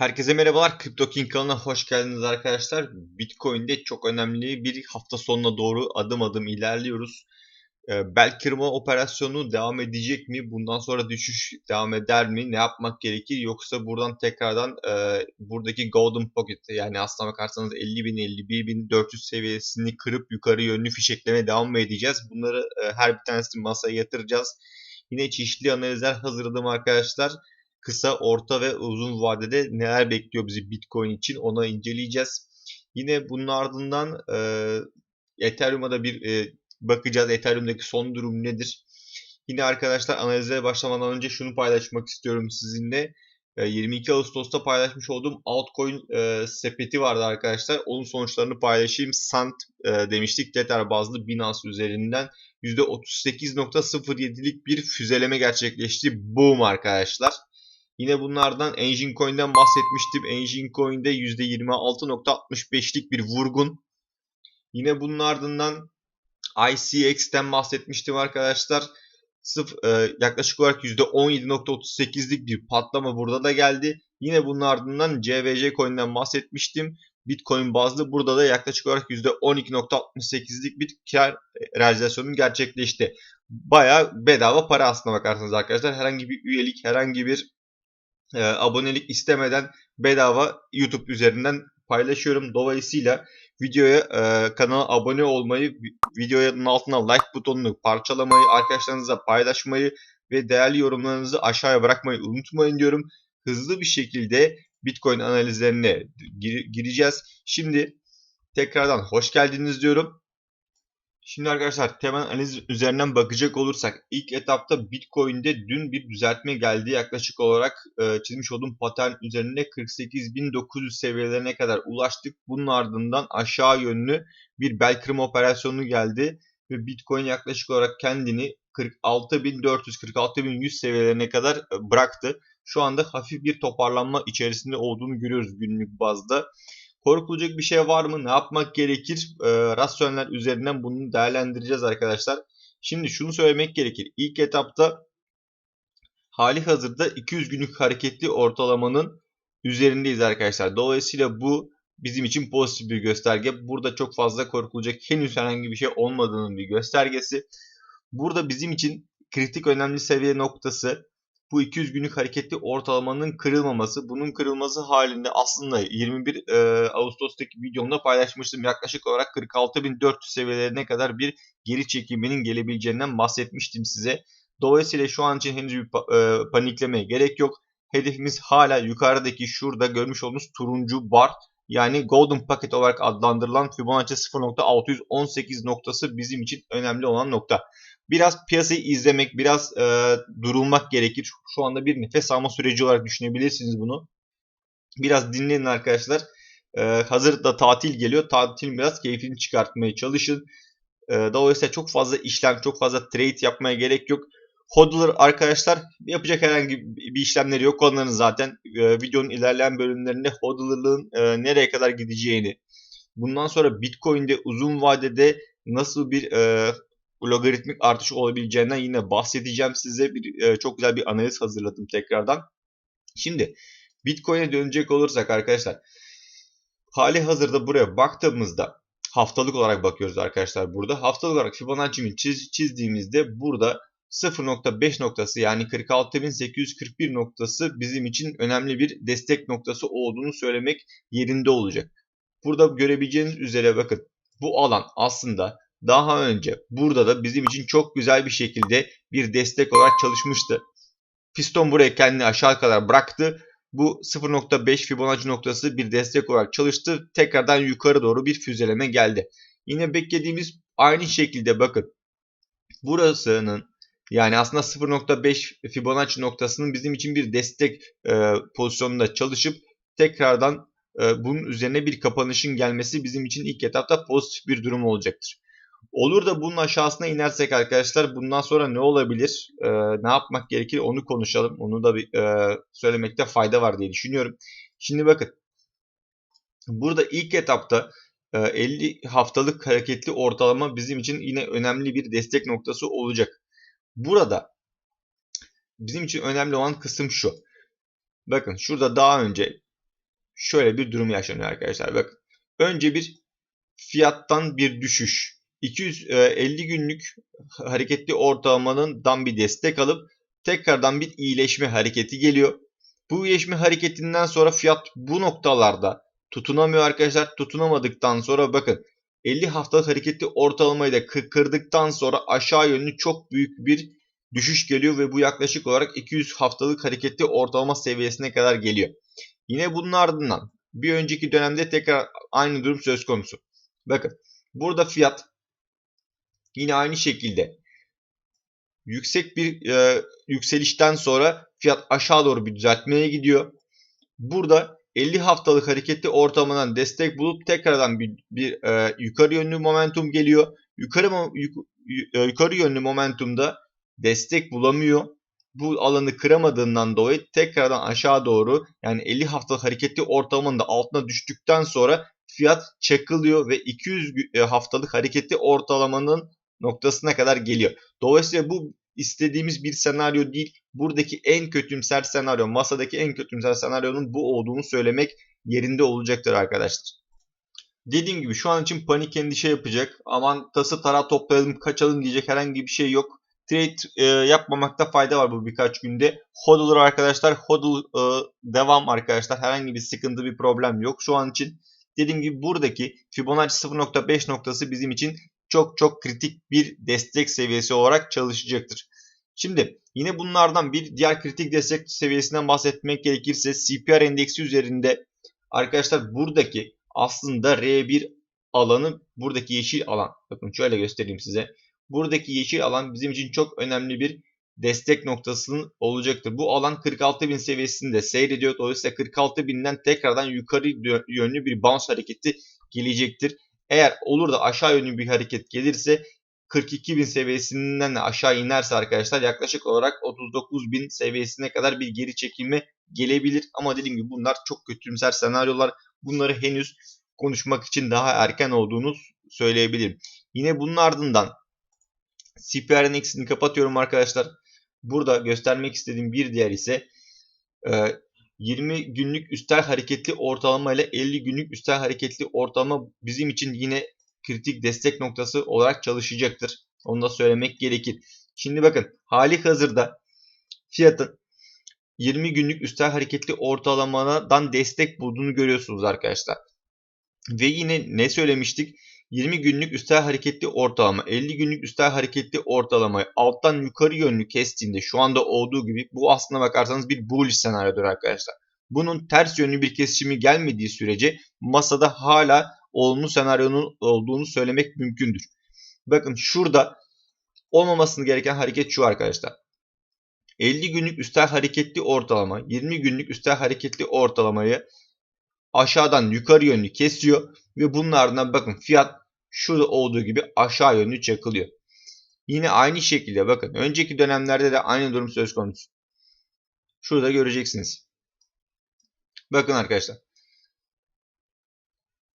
Herkese merhabalar. Crypto King kanalına hoş geldiniz arkadaşlar. Bitcoin'de çok önemli bir hafta sonuna doğru adım adım ilerliyoruz. Ee, bel kırma operasyonu devam edecek mi? Bundan sonra düşüş devam eder mi? Ne yapmak gerekir? Yoksa buradan tekrardan e, buradaki Golden Pocket yani aslına bakarsanız 50.000 51.400 seviyesini kırıp yukarı yönlü fişeklemeye devam mı edeceğiz? Bunları e, her bir tanesini masaya yatıracağız. Yine çeşitli analizler hazırladım arkadaşlar kısa, orta ve uzun vadede neler bekliyor bizi Bitcoin için ona inceleyeceğiz. Yine bunun ardından e, Ethereum'a da bir e, bakacağız. Ethereum'daki son durum nedir? Yine arkadaşlar analize başlamadan önce şunu paylaşmak istiyorum sizinle. 22 Ağustos'ta paylaşmış olduğum altcoin e, sepeti vardı arkadaşlar. Onun sonuçlarını paylaşayım. Sant e, demiştik Tether bazlı Binance üzerinden %38.07'lik bir füzeleme gerçekleşti. Boom arkadaşlar. Yine bunlardan Engine Coin'den bahsetmiştim. Engine Coin'de %26.65'lik bir vurgun. Yine bunun ardından ICX'ten bahsetmiştim arkadaşlar. Sıf, e, yaklaşık olarak %17.38'lik bir patlama burada da geldi. Yine bunun ardından CVC Coin'den bahsetmiştim. Bitcoin bazlı burada da yaklaşık olarak %12.68'lik bir kar realizasyonu gerçekleşti. Baya bedava para aslına bakarsanız arkadaşlar. Herhangi bir üyelik, herhangi bir e, abonelik istemeden bedava YouTube üzerinden paylaşıyorum. Dolayısıyla videoya e, kanala abone olmayı, videonun altına like butonunu parçalamayı, arkadaşlarınızla paylaşmayı ve değerli yorumlarınızı aşağıya bırakmayı unutmayın diyorum. Hızlı bir şekilde Bitcoin analizlerine gir gireceğiz. Şimdi tekrardan hoş geldiniz diyorum. Şimdi arkadaşlar temel analiz üzerinden bakacak olursak ilk etapta Bitcoin'de dün bir düzeltme geldi. Yaklaşık olarak e, çizmiş olduğum patern üzerinde 48.900 seviyelerine kadar ulaştık. Bunun ardından aşağı yönlü bir bel kırma operasyonu geldi. Ve Bitcoin yaklaşık olarak kendini 46.400-46.100 seviyelerine kadar e, bıraktı. Şu anda hafif bir toparlanma içerisinde olduğunu görüyoruz günlük bazda. Korkulacak bir şey var mı? Ne yapmak gerekir? E, rasyoneller üzerinden bunu değerlendireceğiz arkadaşlar. Şimdi şunu söylemek gerekir. İlk etapta hali hazırda 200 günlük hareketli ortalamanın üzerindeyiz arkadaşlar. Dolayısıyla bu bizim için pozitif bir gösterge. Burada çok fazla korkulacak henüz herhangi bir şey olmadığının bir göstergesi. Burada bizim için kritik önemli seviye noktası bu 200 günlük hareketli ortalamanın kırılmaması. Bunun kırılması halinde aslında 21 e, Ağustos'taki videomda paylaşmıştım. Yaklaşık olarak 46.400 seviyelerine kadar bir geri çekilmenin gelebileceğinden bahsetmiştim size. Dolayısıyla şu an için henüz bir e, paniklemeye gerek yok. Hedefimiz hala yukarıdaki şurada görmüş olduğunuz turuncu bar yani Golden Pocket olarak adlandırılan Fibonacci 0.618 noktası bizim için önemli olan nokta. Biraz piyasayı izlemek, biraz e, durulmak gerekir. Şu anda bir nefes alma süreci olarak düşünebilirsiniz bunu. Biraz dinleyin arkadaşlar. E, hazır da tatil geliyor. Tatilin biraz keyfini çıkartmaya çalışın. E, dolayısıyla çok fazla işlem, çok fazla trade yapmaya gerek yok. Hodler arkadaşlar yapacak herhangi bir işlemleri yok. Onların zaten e, videonun ilerleyen bölümlerinde hodlerlığın e, nereye kadar gideceğini, bundan sonra Bitcoin'de uzun vadede nasıl bir e, logaritmik artış olabileceğinden yine bahsedeceğim size. Bir, e, çok güzel bir analiz hazırladım tekrardan. Şimdi Bitcoin'e dönecek olursak arkadaşlar hali hazırda buraya baktığımızda haftalık olarak bakıyoruz arkadaşlar burada. Haftalık olarak Fibonacci'yi çiz, çizdiğimizde burada 0.5 noktası yani 46.841 noktası bizim için önemli bir destek noktası olduğunu söylemek yerinde olacak. Burada görebileceğiniz üzere bakın bu alan aslında daha önce burada da bizim için çok güzel bir şekilde bir destek olarak çalışmıştı. Piston buraya kendini aşağı kadar bıraktı. Bu 0.5 Fibonacci noktası bir destek olarak çalıştı. Tekrardan yukarı doğru bir füzeleme geldi. Yine beklediğimiz aynı şekilde bakın. Burasının yani aslında 0.5 Fibonacci noktasının bizim için bir destek e, pozisyonunda çalışıp tekrardan e, bunun üzerine bir kapanışın gelmesi bizim için ilk etapta pozitif bir durum olacaktır. Olur da bunun aşağısına inersek arkadaşlar bundan sonra ne olabilir? E, ne yapmak gerekir onu konuşalım. Onu da bir e, söylemekte fayda var diye düşünüyorum. Şimdi bakın. Burada ilk etapta 50 e, haftalık hareketli ortalama bizim için yine önemli bir destek noktası olacak. Burada bizim için önemli olan kısım şu. Bakın şurada daha önce şöyle bir durum yaşanıyor arkadaşlar. Bakın önce bir fiyattan bir düşüş. 250 günlük hareketli ortalamanın dan bir destek alıp tekrardan bir iyileşme hareketi geliyor. Bu iyileşme hareketinden sonra fiyat bu noktalarda tutunamıyor arkadaşlar. Tutunamadıktan sonra bakın 50 haftalık hareketli ortalamayı da kırdıktan sonra aşağı yönlü çok büyük bir düşüş geliyor ve bu yaklaşık olarak 200 haftalık hareketli ortalama seviyesine kadar geliyor. Yine bunun ardından bir önceki dönemde tekrar aynı durum söz konusu. Bakın burada fiyat yine aynı şekilde yüksek bir e, yükselişten sonra fiyat aşağı doğru bir düzeltmeye gidiyor. Burada 50 haftalık hareketli ortalamanın destek bulup tekrardan bir, bir e, yukarı yönlü momentum geliyor. Yukarı yuk, e, yukarı yönlü momentumda destek bulamıyor. Bu alanı kıramadığından dolayı tekrardan aşağı doğru yani 50 haftalık hareketli ortalamanın da altına düştükten sonra fiyat çakılıyor ve 200 e, haftalık hareketli ortalamanın noktasına kadar geliyor. Dolayısıyla bu istediğimiz bir senaryo değil. Buradaki en kötümser senaryo, masadaki en kötümser senaryonun bu olduğunu söylemek yerinde olacaktır arkadaşlar. Dediğim gibi şu an için panik endişe yapacak. Aman tası tara toplayalım kaçalım diyecek herhangi bir şey yok. Trade e, yapmamakta fayda var bu birkaç günde. Hodl arkadaşlar. Hodl e, devam arkadaşlar. Herhangi bir sıkıntı bir problem yok şu an için. Dediğim gibi buradaki Fibonacci 0.5 noktası bizim için çok çok kritik bir destek seviyesi olarak çalışacaktır. Şimdi yine bunlardan bir diğer kritik destek seviyesinden bahsetmek gerekirse CPR endeksi üzerinde arkadaşlar buradaki aslında R1 alanı buradaki yeşil alan. Bakın şöyle göstereyim size. Buradaki yeşil alan bizim için çok önemli bir destek noktasının olacaktır. Bu alan 46.000 seviyesinde seyrediyor. Dolayısıyla 46.000'den tekrardan yukarı yönlü bir bounce hareketi gelecektir. Eğer olur da aşağı yönlü bir hareket gelirse 42.000 seviyesinden de aşağı inerse arkadaşlar yaklaşık olarak 39.000 seviyesine kadar bir geri çekilme gelebilir. Ama dediğim gibi bunlar çok kötümser senaryolar. Bunları henüz konuşmak için daha erken olduğunu söyleyebilirim. Yine bunun ardından CPR'ın eksini kapatıyorum arkadaşlar. Burada göstermek istediğim bir diğer ise 20 e, günlük üstel hareketli ortalama ile 50 günlük üstel hareketli ortalama bizim için yine kritik destek noktası olarak çalışacaktır. Onu da söylemek gerekir. Şimdi bakın hali hazırda fiyatın 20 günlük üstel hareketli ortalamadan destek bulduğunu görüyorsunuz arkadaşlar. Ve yine ne söylemiştik? 20 günlük üstel hareketli ortalama, 50 günlük üstel hareketli ortalamayı alttan yukarı yönlü kestiğinde şu anda olduğu gibi bu aslına bakarsanız bir bullish senaryodur arkadaşlar. Bunun ters yönlü bir kesişimi gelmediği sürece masada hala olumlu senaryonun olduğunu söylemek mümkündür. Bakın şurada olmamasını gereken hareket şu arkadaşlar. 50 günlük üstel hareketli ortalama, 20 günlük üstel hareketli ortalamayı aşağıdan yukarı yönlü kesiyor ve bunlardan bakın fiyat şurada olduğu gibi aşağı yönlü çakılıyor. Yine aynı şekilde bakın önceki dönemlerde de aynı durum söz konusu. Şurada göreceksiniz. Bakın arkadaşlar.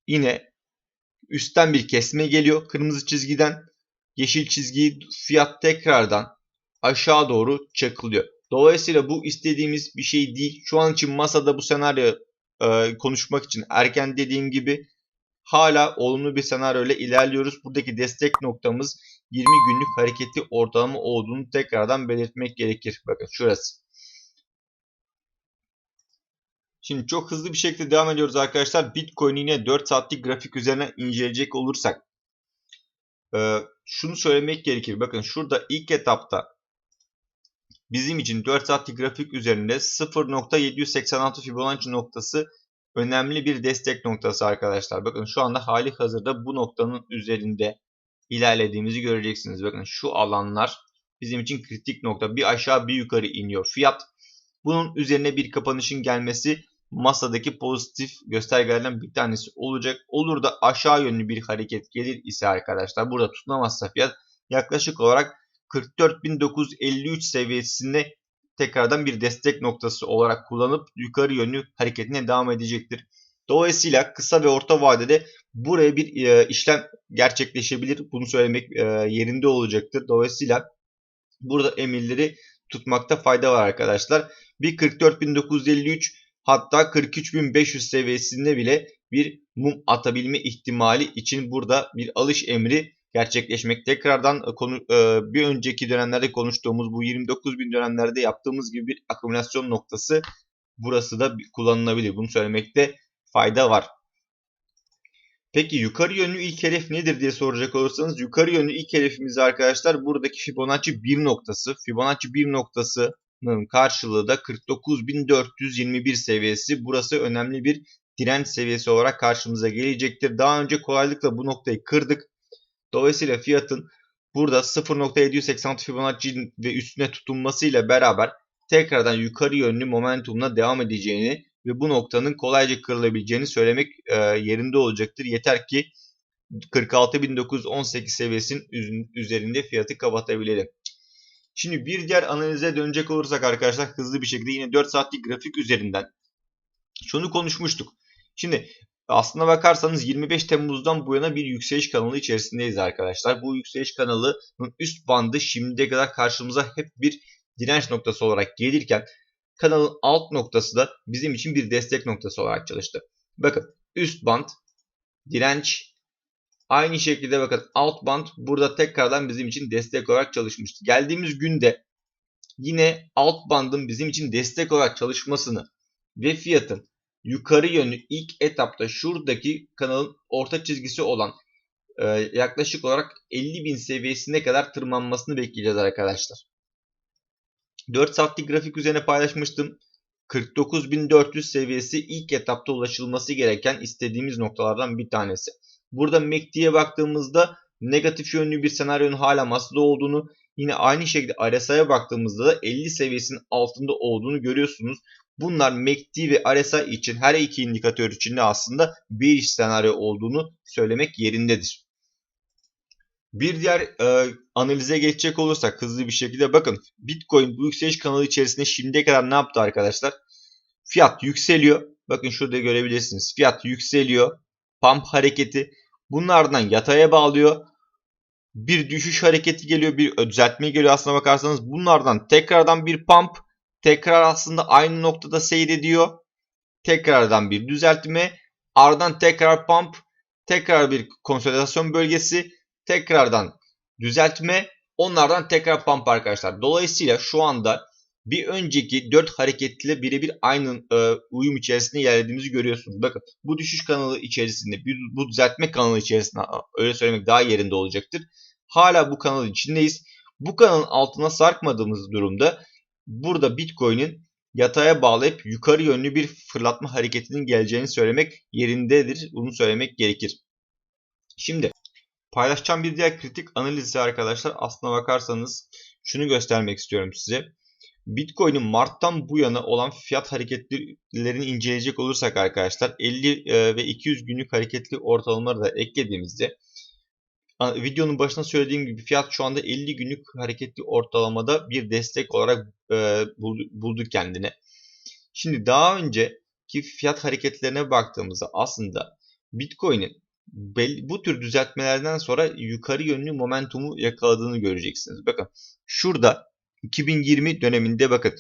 Yine üstten bir kesme geliyor. Kırmızı çizgiden yeşil çizgiyi fiyat tekrardan aşağı doğru çakılıyor. Dolayısıyla bu istediğimiz bir şey değil. Şu an için masada bu senaryo e, konuşmak için erken dediğim gibi hala olumlu bir senaryo ile ilerliyoruz. Buradaki destek noktamız 20 günlük hareketli ortalama olduğunu tekrardan belirtmek gerekir. Bakın şurası. Şimdi çok hızlı bir şekilde devam ediyoruz arkadaşlar. Bitcoin yine 4 saatlik grafik üzerine inceleyecek olursak. E, şunu söylemek gerekir. Bakın şurada ilk etapta bizim için 4 saatlik grafik üzerinde 0.786 Fibonacci noktası önemli bir destek noktası arkadaşlar. Bakın şu anda hali hazırda bu noktanın üzerinde ilerlediğimizi göreceksiniz. Bakın şu alanlar bizim için kritik nokta. Bir aşağı bir yukarı iniyor fiyat. Bunun üzerine bir kapanışın gelmesi masadaki pozitif göstergelerden bir tanesi olacak. Olur da aşağı yönlü bir hareket gelir ise arkadaşlar burada tutunamazsa fiyat yaklaşık olarak 44.953 seviyesinde tekrardan bir destek noktası olarak kullanıp yukarı yönlü hareketine devam edecektir. Dolayısıyla kısa ve orta vadede buraya bir e, işlem gerçekleşebilir. Bunu söylemek e, yerinde olacaktır. Dolayısıyla burada emirleri tutmakta fayda var arkadaşlar. Bir 44.953 Hatta 43.500 seviyesinde bile bir mum atabilme ihtimali için burada bir alış emri gerçekleşmek. Tekrardan e, konu, e, bir önceki dönemlerde konuştuğumuz bu 29.000 dönemlerde yaptığımız gibi bir akümülasyon noktası burası da kullanılabilir. Bunu söylemekte fayda var. Peki yukarı yönlü ilk hedef nedir diye soracak olursanız yukarı yönlü ilk hedefimiz arkadaşlar buradaki Fibonacci 1 noktası. Fibonacci 1 noktasının karşılığı da 49.421 seviyesi. Burası önemli bir direnç seviyesi olarak karşımıza gelecektir. Daha önce kolaylıkla bu noktayı kırdık. Dolayısıyla fiyatın burada 0.786 Fibonacci ve üstüne tutunmasıyla beraber tekrardan yukarı yönlü momentumla devam edeceğini ve bu noktanın kolayca kırılabileceğini söylemek e, yerinde olacaktır. Yeter ki 46.918 seviyesinin üzerinde fiyatı kapatabilelim. Şimdi bir diğer analize dönecek olursak arkadaşlar hızlı bir şekilde yine 4 saatlik grafik üzerinden şunu konuşmuştuk. Şimdi aslına bakarsanız 25 Temmuz'dan bu yana bir yükseliş kanalı içerisindeyiz arkadaşlar. Bu yükseliş kanalının üst bandı şimdiye kadar karşımıza hep bir direnç noktası olarak gelirken kanalın alt noktası da bizim için bir destek noktası olarak çalıştı. Bakın üst band direnç aynı şekilde bakın alt band burada tekrardan bizim için destek olarak çalışmıştı. Geldiğimiz günde yine alt bandın bizim için destek olarak çalışmasını ve fiyatın yukarı yönlü ilk etapta şuradaki kanalın orta çizgisi olan e, yaklaşık olarak 50.000 seviyesine kadar tırmanmasını bekleyeceğiz arkadaşlar. 4 saatlik grafik üzerine paylaşmıştım. 49.400 seviyesi ilk etapta ulaşılması gereken istediğimiz noktalardan bir tanesi. Burada MACD'ye baktığımızda negatif yönlü bir senaryonun hala masada olduğunu yine aynı şekilde RSI'ye baktığımızda da 50 seviyesinin altında olduğunu görüyorsunuz. Bunlar MACD ve RSI için her iki indikatör için de aslında bir senaryo olduğunu söylemek yerindedir. Bir diğer e, analize geçecek olursak hızlı bir şekilde bakın Bitcoin bu yükseliş kanalı içerisinde şimdiye kadar ne yaptı arkadaşlar? Fiyat yükseliyor. Bakın şurada görebilirsiniz. Fiyat yükseliyor. Pump hareketi. Bunlardan yataya bağlıyor. Bir düşüş hareketi geliyor. Bir düzeltme geliyor aslına bakarsanız. Bunlardan tekrardan bir pump. Tekrar aslında aynı noktada seyrediyor. Tekrardan bir düzeltme. Ardından tekrar pump. Tekrar bir konsolidasyon bölgesi tekrardan düzeltme, onlardan tekrar pump arkadaşlar. Dolayısıyla şu anda bir önceki 4 hareketle birebir aynı e, uyum içerisinde ilerlediğimizi görüyorsunuz. Bakın bu düşüş kanalı içerisinde, bu düzeltme kanalı içerisinde öyle söylemek daha yerinde olacaktır. Hala bu kanalın içindeyiz. Bu kanalın altına sarkmadığımız durumda burada Bitcoin'in yataya bağlayıp yukarı yönlü bir fırlatma hareketinin geleceğini söylemek yerindedir. Bunu söylemek gerekir. Şimdi Paylaşacağım bir diğer kritik analiz arkadaşlar aslına bakarsanız şunu göstermek istiyorum size. Bitcoin'in Mart'tan bu yana olan fiyat hareketlerini inceleyecek olursak arkadaşlar 50 e, ve 200 günlük hareketli ortalamaları da eklediğimizde videonun başında söylediğim gibi fiyat şu anda 50 günlük hareketli ortalamada bir destek olarak e, buldu kendine. Şimdi daha önceki fiyat hareketlerine baktığımızda aslında Bitcoin'in bu tür düzeltmelerden sonra yukarı yönlü momentumu yakaladığını göreceksiniz. Bakın şurada 2020 döneminde bakın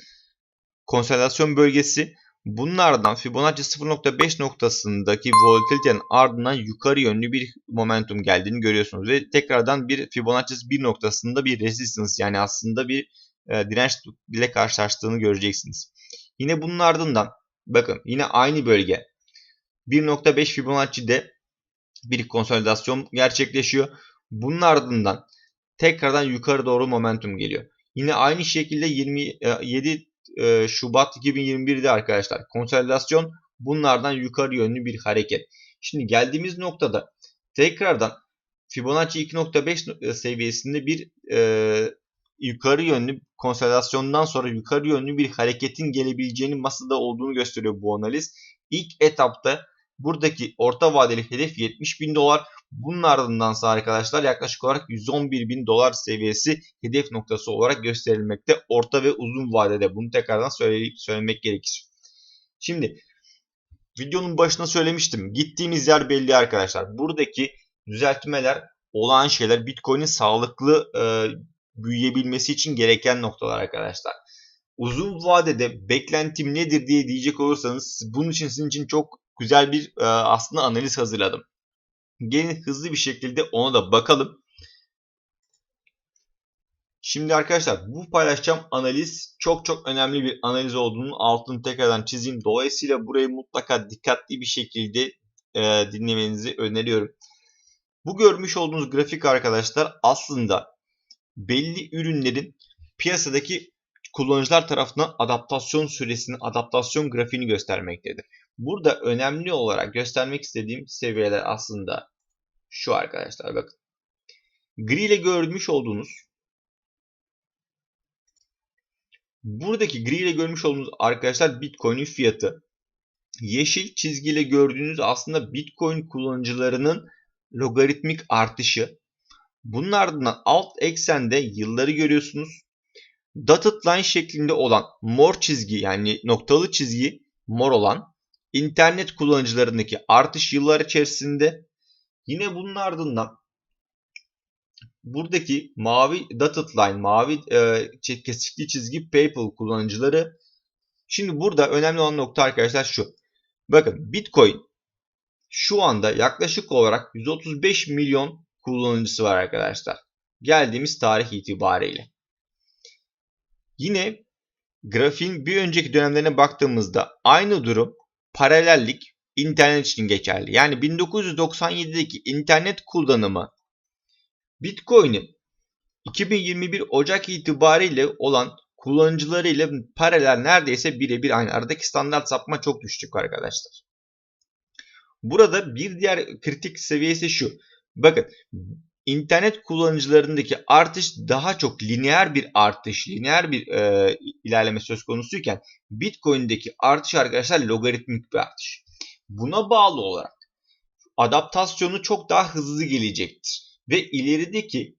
konsolidasyon bölgesi bunlardan Fibonacci 0.5 noktasındaki volatilitenin ardından yukarı yönlü bir momentum geldiğini görüyorsunuz. Ve tekrardan bir Fibonacci 1 noktasında bir resistance yani aslında bir e, direnç ile karşılaştığını göreceksiniz. Yine bunun ardından bakın yine aynı bölge 1.5 Fibonacci'de bir konsolidasyon gerçekleşiyor. Bunun ardından tekrardan yukarı doğru momentum geliyor. Yine aynı şekilde 27 e, Şubat 2021'de arkadaşlar konsolidasyon bunlardan yukarı yönlü bir hareket. Şimdi geldiğimiz noktada tekrardan Fibonacci 2.5 seviyesinde bir e, yukarı yönlü konsolidasyondan sonra yukarı yönlü bir hareketin gelebileceğini masada olduğunu gösteriyor bu analiz. İlk etapta Buradaki orta vadeli hedef 70 bin dolar. Bunun ardındansa arkadaşlar yaklaşık olarak 111 bin dolar seviyesi hedef noktası olarak gösterilmekte. Orta ve uzun vadede bunu tekrardan söylemek gerekir. Şimdi videonun başına söylemiştim. Gittiğimiz yer belli arkadaşlar. Buradaki düzeltmeler olan şeyler Bitcoin'in sağlıklı e, büyüyebilmesi için gereken noktalar arkadaşlar. uzun vadede beklentim nedir diye diyecek olursanız bunun için sizin için çok güzel bir e, aslında analiz hazırladım. Gelin hızlı bir şekilde ona da bakalım. Şimdi arkadaşlar bu paylaşacağım analiz çok çok önemli bir analiz olduğunu altını tekrardan çizeyim. Dolayısıyla burayı mutlaka dikkatli bir şekilde e, dinlemenizi öneriyorum. Bu görmüş olduğunuz grafik arkadaşlar aslında belli ürünlerin piyasadaki kullanıcılar tarafından adaptasyon süresini, adaptasyon grafiğini göstermektedir. Burada önemli olarak göstermek istediğim seviyeler aslında şu arkadaşlar bakın. Gri ile görmüş olduğunuz buradaki gri ile görmüş olduğunuz arkadaşlar Bitcoin'in fiyatı. Yeşil çizgiyle gördüğünüz aslında Bitcoin kullanıcılarının logaritmik artışı. Bunun ardından alt eksende yılları görüyorsunuz. Dotted line şeklinde olan mor çizgi yani noktalı çizgi mor olan internet kullanıcılarındaki artış yıllar içerisinde yine bunun ardından buradaki mavi dotted line, mavi e, kesikli çizgi PayPal kullanıcıları. Şimdi burada önemli olan nokta arkadaşlar şu. Bakın Bitcoin şu anda yaklaşık olarak 135 milyon kullanıcısı var arkadaşlar. Geldiğimiz tarih itibariyle. Yine grafiğin bir önceki dönemlerine baktığımızda aynı durum paralellik internet için geçerli. Yani 1997'deki internet kullanımı Bitcoin'in 2021 Ocak itibariyle olan kullanıcıları ile paralel neredeyse birebir aynı. Aradaki standart sapma çok düştük arkadaşlar. Burada bir diğer kritik seviyesi şu. Bakın internet kullanıcılarındaki artış daha çok lineer bir artış, lineer bir e, ilerleme söz konusuyken Bitcoin'deki artış arkadaşlar logaritmik bir artış. Buna bağlı olarak adaptasyonu çok daha hızlı gelecektir. Ve ilerideki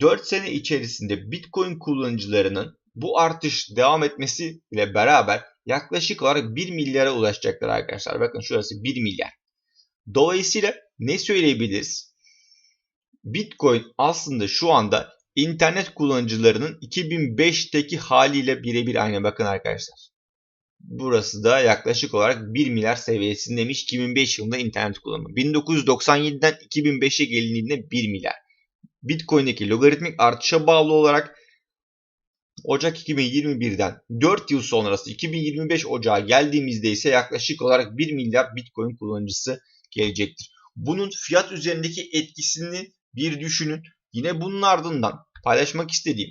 4 sene içerisinde Bitcoin kullanıcılarının bu artış devam etmesi ile beraber yaklaşık olarak 1 milyara ulaşacaklar arkadaşlar. Bakın şurası 1 milyar. Dolayısıyla ne söyleyebiliriz? Bitcoin aslında şu anda internet kullanıcılarının 2005'teki haliyle birebir aynı bakın arkadaşlar. Burası da yaklaşık olarak 1 milyar seviyesindeymiş 2005 yılında internet kullanımı. 1997'den 2005'e gelindiğinde 1 milyar. Bitcoin'deki logaritmik artışa bağlı olarak Ocak 2021'den 4 yıl sonrası 2025 Ocağı geldiğimizde ise yaklaşık olarak 1 milyar Bitcoin kullanıcısı gelecektir. Bunun fiyat üzerindeki etkisini bir düşünün. Yine bunun ardından paylaşmak istediğim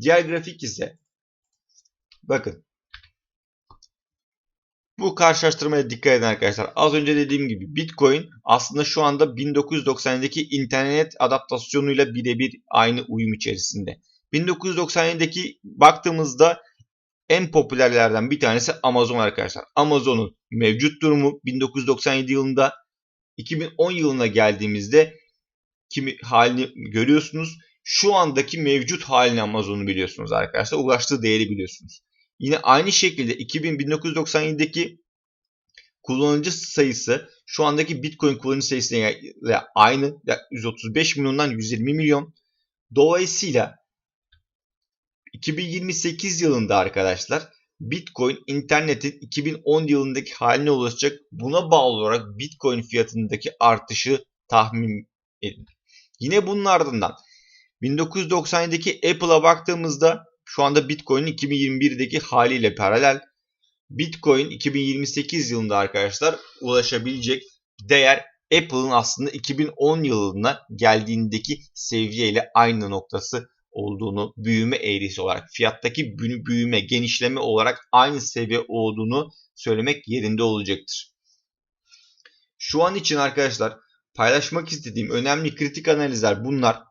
diğer grafik ise bakın bu karşılaştırmaya dikkat edin arkadaşlar. Az önce dediğim gibi Bitcoin aslında şu anda 1997'deki internet adaptasyonuyla birebir aynı uyum içerisinde. 1997'deki baktığımızda en popülerlerden bir tanesi Amazon arkadaşlar. Amazon'un mevcut durumu 1997 yılında 2010 yılına geldiğimizde kimi halini görüyorsunuz. Şu andaki mevcut halini Amazon'u biliyorsunuz arkadaşlar. Ulaştığı değeri biliyorsunuz. Yine aynı şekilde 2000 1997'deki kullanıcı sayısı şu andaki Bitcoin kullanıcı sayısıyla aynı. 135 milyondan 120 milyon. Dolayısıyla 2028 yılında arkadaşlar Bitcoin internetin 2010 yılındaki haline ulaşacak. Buna bağlı olarak Bitcoin fiyatındaki artışı tahmin edin. Yine bunun ardından 1997'deki Apple'a baktığımızda şu anda Bitcoin'in 2021'deki haliyle paralel. Bitcoin 2028 yılında arkadaşlar ulaşabilecek değer Apple'ın aslında 2010 yılına geldiğindeki seviyeyle aynı noktası olduğunu, büyüme eğrisi olarak, fiyattaki büyüme, genişleme olarak aynı seviye olduğunu söylemek yerinde olacaktır. Şu an için arkadaşlar paylaşmak istediğim önemli kritik analizler bunlar.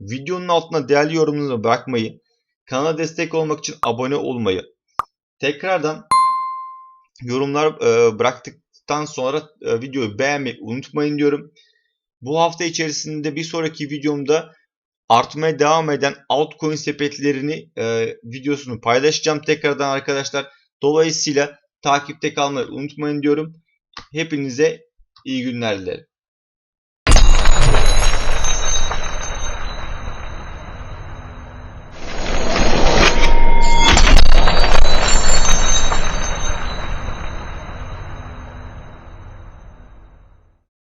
Videonun altına değerli yorumunuzu bırakmayı, kanala destek olmak için abone olmayı, tekrardan yorumlar e, bıraktıktan sonra e, videoyu beğenmeyi unutmayın diyorum. Bu hafta içerisinde bir sonraki videomda artmaya devam eden altcoin sepetlerini e, videosunu paylaşacağım tekrardan arkadaşlar. Dolayısıyla takipte kalmayı unutmayın diyorum. Hepinize iyi günler dilerim.